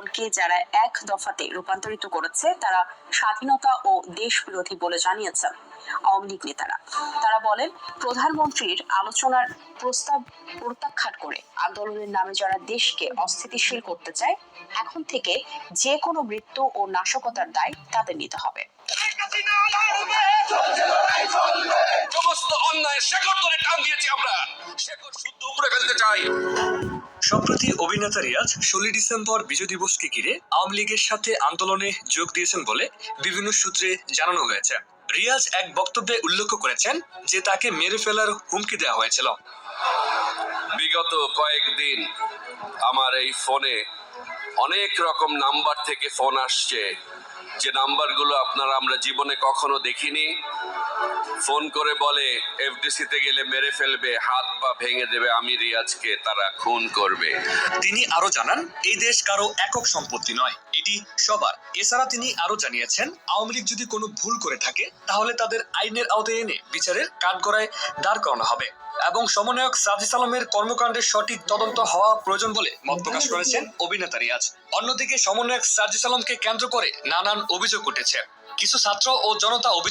আন্দোলনকে যারা এক দফাতে রূপান্তরিত করেছে, তারা স্বাধীনতা ও দেশ বিরোধী বলে জানিয়েছেন আওয়ামী লীগ নেতারা। তারা বলেন, প্রধানমন্ত্রীর আলোচনার প্রস্তাব প্রত্যাখ্যান করে আন্দোলনের নামে যারা দেশকে অস্থিতিশীল করতে চায়, এখন থেকে যে কোনো মৃত্যু ও নাশকতার দায় তাদের নিতে হবে। সমস্ত অন্যায় শেকড় ধরে টান দিয়েছি আমরা। শেকড় শুদ্ধ উপরে ফেলতে চাই। সম্প্রতি অভিনেতা রিয়াজ ষোলোই ডিসেম্বর বিজয় দিবসকে ঘিরে আওয়ামী লীগের সাথে আন্দোলনে যোগ দিয়েছেন বলে বিভিন্ন সূত্রে জানানো হয়েছে। রিয়াজ এক বক্তব্যে উল্লেখ করেছেন যে তাকে মেরে ফেলার হুমকি দেওয়া হয়েছিল। বিগত কয়েকদিন আমার এই ফোনে অনেক রকম নাম্বার থেকে ফোন আসছে। যে নাম্বারগুলো আপনারা আমরা জীবনে কখনো দেখিনি, ফোন করে বলে, এফডিসিতে গেলে মেরে ফেলবে, হাত পা ভেঙে দেবে, আমি রিয়াজকে তারা খুন করবে। তিনি আরও জানান, এই দেশ কারও একক সম্পত্তি নয়, এটি সবার। এছাড়া তিনি আরও জানিয়েছেন, আওয়ামী লীগ যদি কোনো ভুল করে থাকে, তাহলে তাদের আইনের আওতায় এনে বিচারের কাঠগড়ায় দাঁড় করানো হবে। এবং সমন্বয়ক সাজিস আলমের কর্মকাণ্ডের সঠিক তদন্ত হওয়া প্রয়োজন বলে মত প্রকাশ করেছেন অভিনেতা রিয়াজ। অন্যদিকে সমন্বয়ক সাজিস আলমকে কেন্দ্র করে নানান অভিযোগ উঠেছে। কিছু ছাত্র ও জনতা অভিযোগ